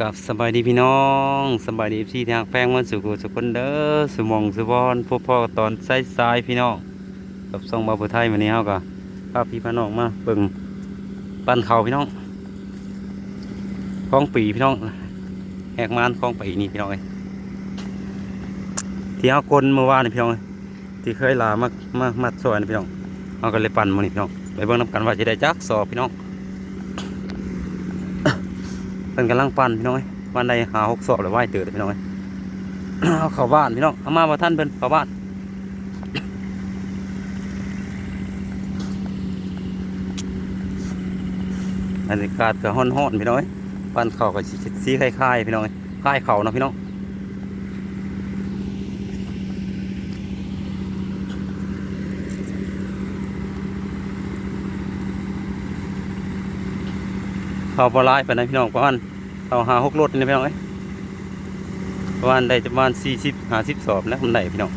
กับสบายดีพี่น้องสบายดีที่ทางแป้งมันสุกุสุคนเด้อสมองสุบอนพวกพ่อตอนใสายพี่น้องกับซองบาบุไทยวันนี้เฮาก็พาพี่พาน้องมาเบิ่งปั้นเขาพี่น้องคลองปีพี่น้องแหกมานคลองปีนี่พี่น้องเอ้ยที่เฮากลเมื่อวานนี่พี่น้องเอ้ยที่เคยลามามามาสวยนี่พี่น้องเฮาก็เลยปั่นมื้อนี้พี่น้องไปเบิ่งนํกันว่าสิได้จักสอบพี่น้อง เป็นกำลังปั่นพี่น้องไอ้ยวันใดหาหกสอบหรือไหวเตือพี่น้องเอ้เอาเข้าบ้านพี่น้องเอามาบ่ท่านเพิ่นเข้าบ้านบรรยากาศก็ฮ้อนๆพี่น้องไอ้ปั่นเข่าก็สิสีคล้ายๆพี่น้องไอ้คล้ายเข่าเนาะพี่น้อง เขาปลายไปนะพี่น้องประมาณเอาหาหกรถนี่พี่น้องเอ้ยประมาณได้ประมาณสี่สิบห้าสิบสอบนะมันไหนพี่น้อง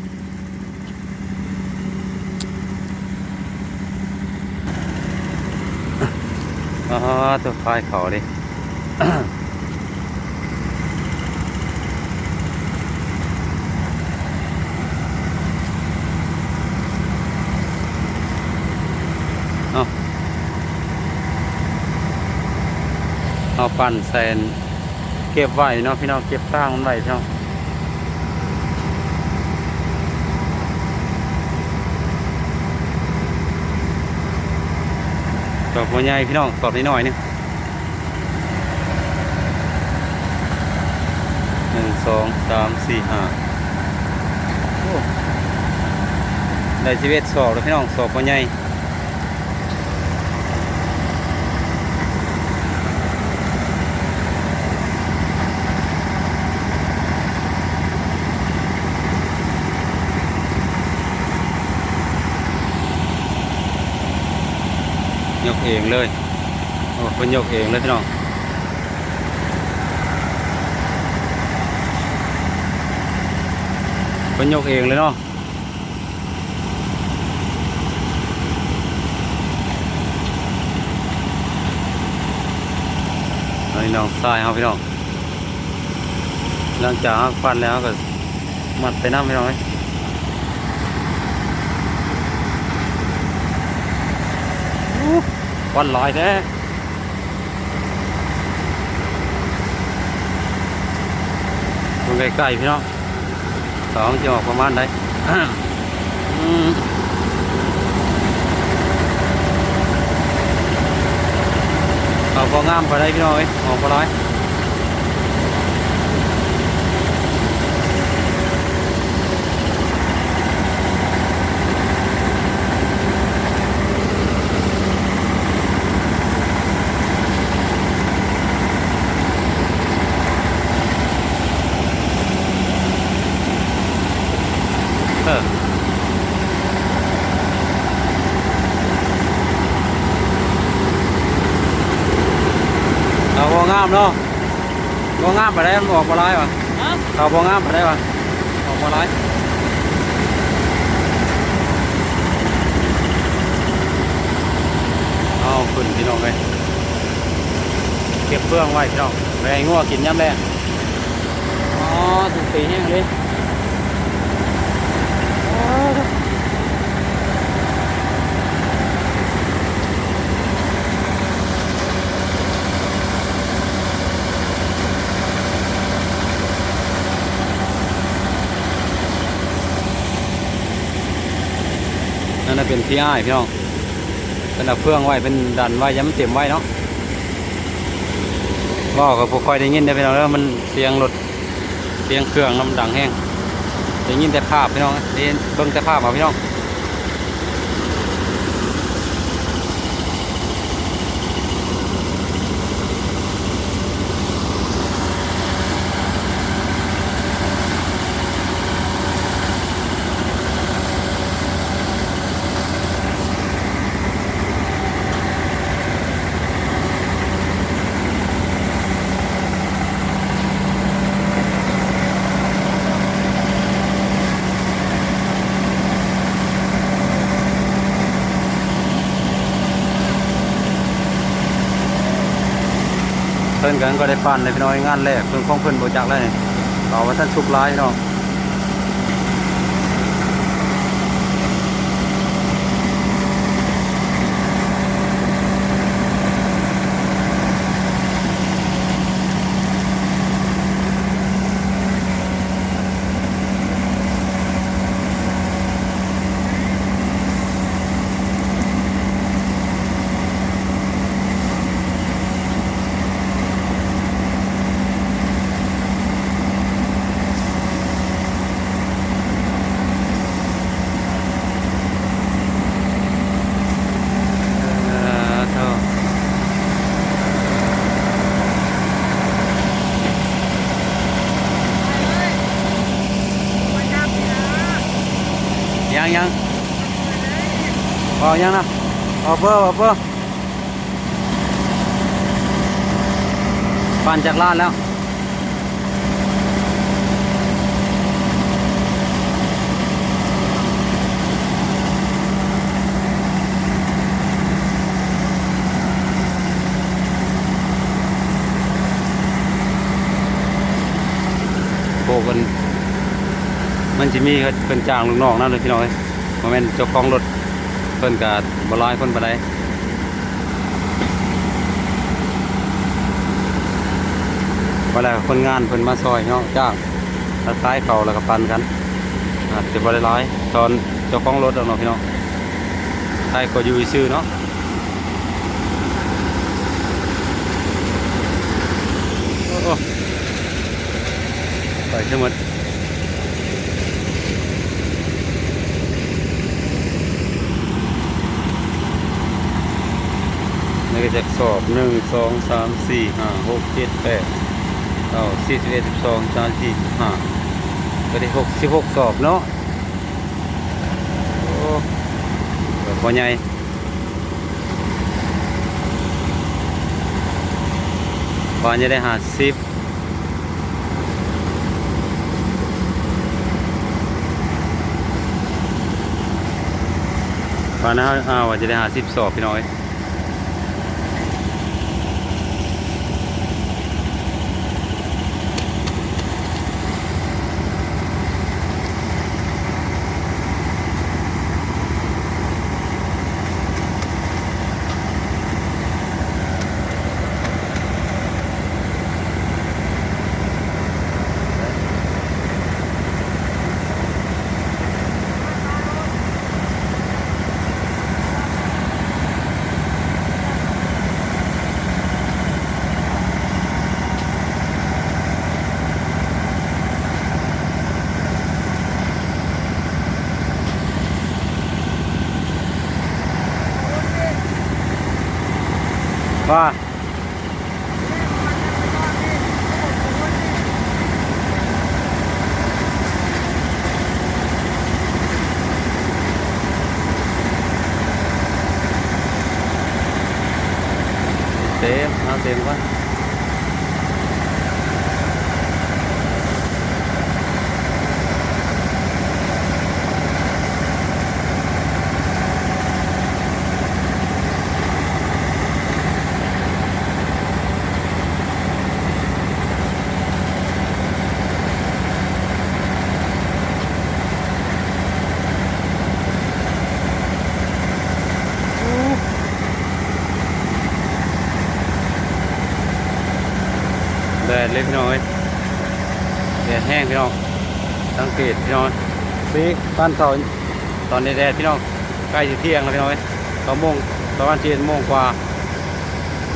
อ๋อตัวไฟเขาเลย ปั่นแซนเก็บไว้เนาะพี่น้องเก็บตั้งมันไว้พี่น้องสอบหัวใหญ่พี่น้องสอบนิดหน่อยนึงหนึ่งสองสามสี่ห้าได้ชีวิตสอบแล้วพี่น้องสอบหัวใหญ่ เองเลยโอ้เป็นยกเองเลยพี่น้องเป็นยกเองเลยเนาะเอาพี่น้องทรายเอาพี่น้องหลังจากหักฟันแล้วก็มัดไปน้ำพี่น้องเอ้ย ควันลอยแท้ตรงใกล้ๆพี่น้องสองจะออกประมาณไหนเอาพองามไปได้พี่น้องเอ้ยออกพอร้อย เออเอาพองามเนาะพองามไปได้มันออกพอร้อยวะฮะเอาพองามไปได้วะออกพอร้อยเอาขึ้นพี่น้องเลยเก็บเฟืองไว้พี่น้องไปให้งัวกินย่ำแรงอ๋อถูกตีแห้งเลย นั่นเป็นที่อ้ายพี่น้องเป็นเอาเฟืองไว้เป็นดันไว้ย้ำเต็มไว้เนาะว่าก็พอคอยได้ยินได้พี่น้องแล้วมันเสียงรถเสียงเครื่องน้ำดังแห้ง ได้ยินแต่ภาพพี่น้องได้ยินเบิ่งแต่ภาพมาพี่น้อง พิ่นกันก็ได้ปั่นในพี่น้อยงานแรกเพิ่งของเพิ่นบ่จักแล้วนี่เอาว่าท่านชุบร้ายพี่น้อง ยังนะพอเพิ่มพอเพิ่มปั่นจากร้านแล้ว โบกันมันจะมีเป็นจ้างลูกน้องนั่นเลยพี่น้อยโมเมนเจ้าของรถ เพิ่นกับบหลายคนไปานใดเวลาคนงานเพิ่นมาซอยเนาะจ้างถ้าคล้ายเขาแล้วก็ปันกันอาจจะบริร้ายตอนเจ้าของรถเอาเนาะพี่น้องใครก็อยู่ซื่อเนาะไปทั้งหม ดนี่ก็จะสอบหนึ่งสองสามสี่ห้าหกเจ็ดแปดเก้าสี่สิบเอ็ดสิบสองสามสี่ห้าก็ได้หกสิบหกสอบเนาะโอ้แบบพอใหญ่พอจะได้ห้าสิบปานนะอ้าวจะได้หาสิบสอบพี่น้อย ว่าเต็มเดดเลยพี่น้อยแดดแห้งพี่น้องสังเกตพี่น้องซีบ้านเสาตอนนี้แดดพี่น้องใกล้จะเที่ยงแล้วพี่น้อยสองโมงประมาณเจ็ดโมงกว่า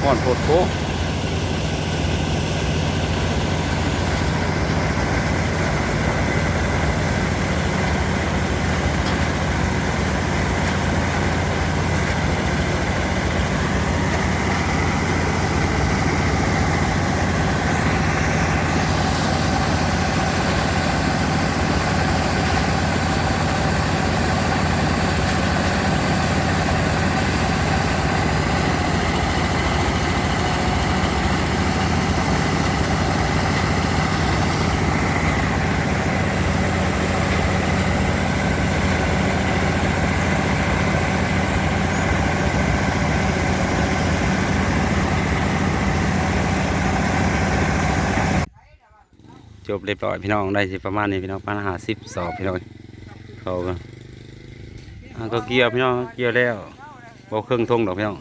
ห่อนโผดโผ จบเรียบร้อยพี่น้องได้สิประมาณนี้พี่น้องปาณหาสิบสอบพี่น้องเขาก็เกี่ยวพี่น้องเกี่ยวแล้วบ่เครื่องทงดอกพี่น้อง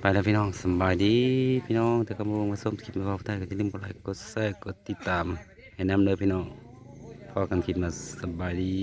ไปแล้วพี่น้องสบายดีพี่น้องแต่กำลังมาส้มคลิปมาบอกได้ก็จะลืมกดไลค์กดแชร์กดติดตามให้นำเลยพี่น้องพอกันคลิปมาสบายดี